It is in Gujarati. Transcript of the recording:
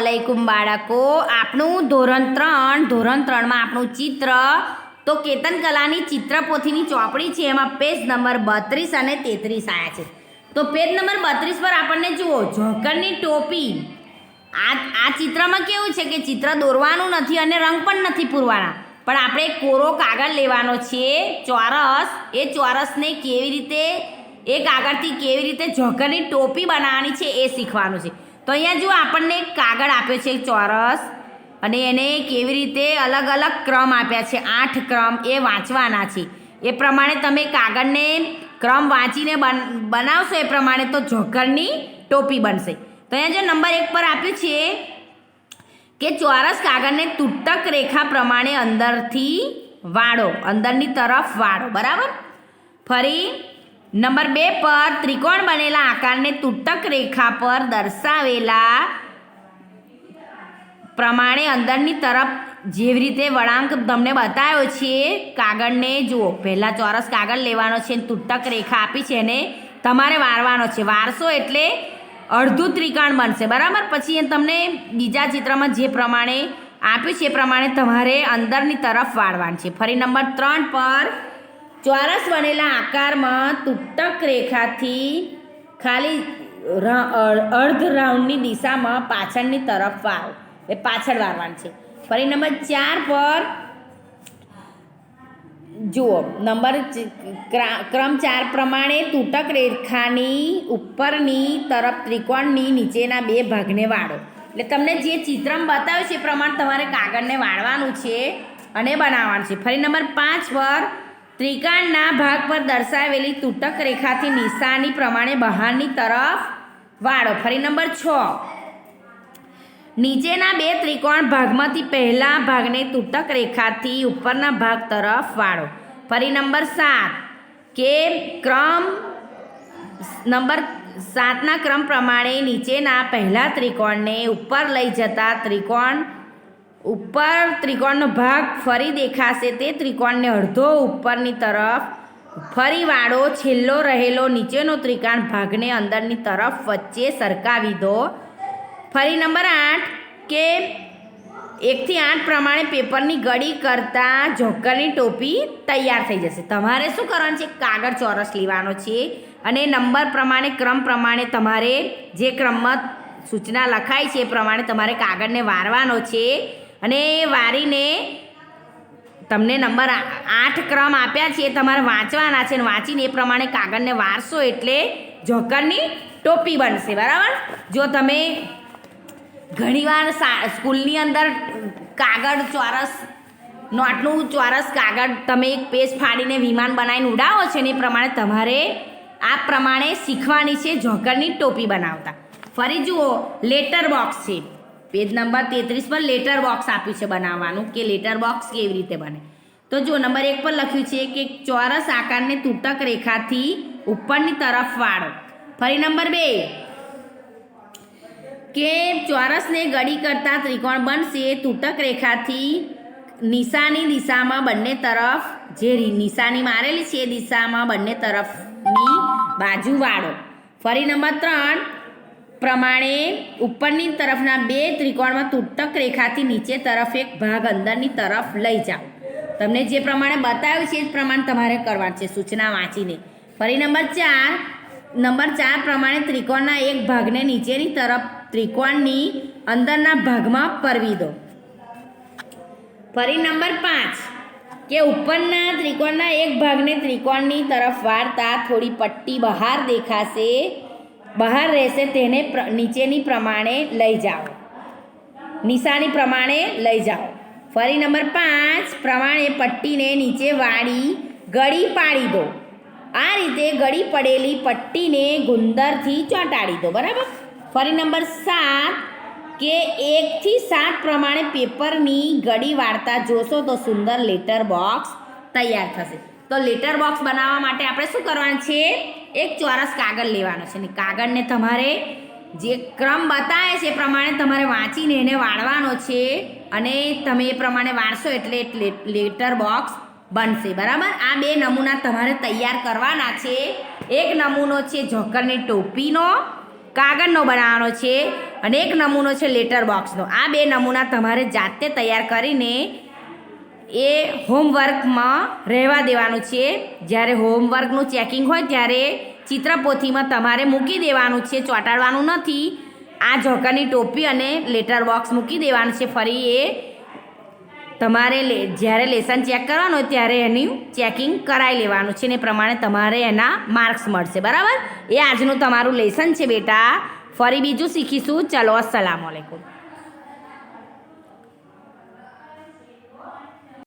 અલૈકુમ બાળકો. આપણું ધોરણ ત્રણ, ધોરણ ત્રણમાં આપણું ચિત્ર. તો કેતન કલાની ચિત્રપોથીની ચોપડી છે, એમાં પેજ નંબર બત્રીસ અને તેત્રીસ આવ્યા છે. તો પેજ નંબર બત્રીસ પર આપણને જુઓ, ઝોકરની ટોપી. આ આ ચિત્રમાં કેવું છે કે ચિત્ર દોરવાનું નથી અને રંગ પણ નથી પૂરવાના. પણ આપણે કોરો કાગળ લેવાનો છે, ચોરસ. એ ચોરસને કેવી રીતે, એ કાગળથી કેવી રીતે ઝોકરની ટોપી બનાવવાની છે એ શીખવાનું છે. તો અહીંયા જો આપણને એક કાગળ આપ્યો છે ચોરસ. અને એને કેવી રીતે અલગ અલગ ક્રમ આપ્યા છે, આઠ ક્રમ એ વાંચવાના છે. એ પ્રમાણે તમે કાગળને ક્રમ વાંચીને બન, બનાવશો, એ પ્રમાણે તો ઝોકરની ટોપી બનશે. તો અહીંયા જો નંબર એક પર આપ્યું છે કે ચોરસ કાગળને તૂટક રેખા પ્રમાણે અંદરથી વાળો, અંદરની તરફ વાળો, બરાબર? ફરી નંબર બે પર ત્રિકોણ બનેલા આકારને તૂટક રેખા પર દર્શાવેલા પ્રમાણે અંદરની તરફ જેવી રીતે વળાંક તમને બતાવ્યો છે, કાગળને જુઓ. પહેલાં ચોરસ કાગળ લેવાનો છે તૂટક રેખા આપી છે એને તમારે વારવાનો છે. વારસો એટલે અડધું ત્રિકોણ બનશે. બરાબર? પછી એ તમને બીજા ચિત્રમાં જે પ્રમાણે આપ્યું છે એ પ્રમાણે તમારે અંદરની તરફ વાળવાનું છે. ફરી નંબર ત્રણ પર ચોરસ બનેલા આકારમાં તૂટક રેખાથી ખાલી અર્ધ રાઉન્ડની દિશામાં પાછળની તરફ વાળો. એ પાછળ વાળવાનું છે. ફરી નંબર ચાર પર જુઓ. નંબર ક્રમ ચાર પ્રમાણે તૂટક રેખાની ઉપરની તરફ ત્રિકોણની નીચેના બે ભાગને વાળો. એટલે તમને જે ચિત્રમાં બતાવ્યું છે એ પ્રમાણે તમારે કાગળને વાળવાનું છે અને બનાવવાનું છે. ફરી નંબર પાંચ પર ત્રિકોણના ભાગ પર દર્શાવેલી તૂટક રેખાથી નિશાની પ્રમાણે બહારની તરફ વાળો. ફરી નંબર છ. નીચેના બે ત્રિકોણ ભાગમાંથી પહેલા ભાગને તૂટક રેખાથી ઉપરના ભાગ તરફ વાળો. ફરી નંબર સાત. કે ક્રમ નંબર સાતના ક્રમ પ્રમાણે નીચેના પહેલા ત્રિકોણને ઉપર લઈ જતા ત્રિકોણ ઉપર ત્રિકોણનો ભાગ ફરી દેખાશે. તે ત્રિકોણને અડધો ઉપરની તરફ ફરી વાળો, છેલ્લો રહેલો, નીચેનો ત્રિકોણ ભાગને અંદરની તરફ વચ્ચે સરકાવી દો. ફરી નંબર આઠ, કે એકથી આઠ પ્રમાણે પેપરની ગળી કરતાં જોકરની ટોપી તૈયાર થઈ જશે. તમારે શું કરવાનું છે? કાગળ ચોરસ લેવાનો છે અને નંબર પ્રમાણે, ક્રમ પ્રમાણે તમારે જે ક્રમમાં સૂચના લખાય છે એ પ્રમાણે તમારે કાગળને વારવાનો છે. અને વારીને તમને નંબર આઠ ક્રમ આપ્યા છે, એ તમારે વાંચવાના છે અને વાંચીને એ પ્રમાણે કાગળને વારશો એટલે જોકરની ટોપી બનશે, બરાબર? જો તમે ઘણીવાર સ્કૂલની અંદર કાગળ ચોરસ, નોટનું ચોરસ કાગળ તમે એક પેજ ફાડીને વિમાન બનાવીને ઉડાવો છો ને એ પ્રમાણે તમારે આ પ્રમાણે શીખવાની છે, જોકરની ટોપી બનાવતા. ફરી જુઓ, લેટર બોક્સ છે. પેજ નંબર તેત્રીસ પર લેટર બોક્સ આપ્યું છે બનાવવાનું કે લેટર બોક્સ કેવી રીતે બને? તો જો નંબર એક પર લખ્યું છે કે ચોરસ આકારને તૂટક રેખાથી ઉપરની તરફ વાળો. ફરી નંબર બે. કે ચોરસને ગળી કરતા ત્રિકોણ બનશે તૂટક રેખાથી નિશાની દિશામાં બંને તરફ, જે નિશાની મારેલી છે એ દિશામાં બંને તરફની બાજુ વાળો. ફરી નંબર ત્રણ. પ્રમાણે ઉપરની તરફના બે ત્રિકોણમાં તૂટક રેખાથી નીચે તરફ એક ભાગ અંદરની તરફ લઈ જાઓ. તમને જે પ્રમાણે બતાવ્યું છે એ જ પ્રમાણે તમારે કરવાનું છે સૂચના વાંચીને. ફરી નંબર ચાર નંબર ચાર પ્રમાણે ત્રિકોણના એક ભાગને નીચેની તરફ ત્રિકોણની અંદરના ભાગમાં પરવી દો. ફરી નંબર પાંચ, કે ઉપરના ત્રિકોણના એક ભાગને ત્રિકોણની તરફ વાળતા થોડી પટ્ટી બહાર દેખાશે. બહાર રહેશે તેને નીચેની પ્રમાણે લઈ જાઓ. નિશાની પ્રમાણે લઈ જાઓ. ફરી નંબર પાંચ, પ્રમાણે પટ્ટીને નીચે વાળી ગળી પાડી દો. આ રીતે ગળી પડેલી પટ્ટીને ગુંદરથી ચોંટાડી દો, બરાબર? ફરી નંબર સાત, કે એકથી સાત પ્રમાણે પેપરની ગળી વાળતા જોશો તો સુંદર લેટર બોક્સ તૈયાર થશે. તો લેટર બોક્સ બનાવવા માટે આપણે શું કરવાનું છે? એક ચોરસ કાગળ લેવાનો છે. ને કાગળને તમારે જે ક્રમ બતાવે છે એ પ્રમાણે તમારે વાંચીને એને વાળવાનો છે. અને તમે એ પ્રમાણે વાળશો એટલે લેટર બોક્સ બનશે. બરાબર? આ બે નમૂના તમારે તૈયાર કરવાના છે. એક નમૂનો છે જોકરની ટોપીનો, કાગળનો બનાવવાનો છે. અને એક નમૂનો છે લેટર બોક્સનો આ બે નમૂના તમારે જાતે તૈયાર કરીને એ હોમવર્કમાં રહેવા દેવાનું છે. જ્યારે હોમવર્કનું ચેકિંગ હોય ત્યારે ચિત્રપોથીમાં તમારે મૂકી દેવાનું છે, ચોંટાડવાનું નથી. આ જોકરની ટોપી અને લેટર બોક્સ મૂકી દેવાનું છે. ફરી એ તમારે લે, જ્યારે લેસન ચેક કરવાનું હોય ત્યારે એનું ચેકિંગ કરાવી લેવાનું છે ને એ પ્રમાણે તમારે એના માર્ક્સ મળશે. બરાબર? એ આજનું તમારું લેસન છે બેટા. ફરી બીજું શીખીશું. ચલો, અસલામ આલેકુમ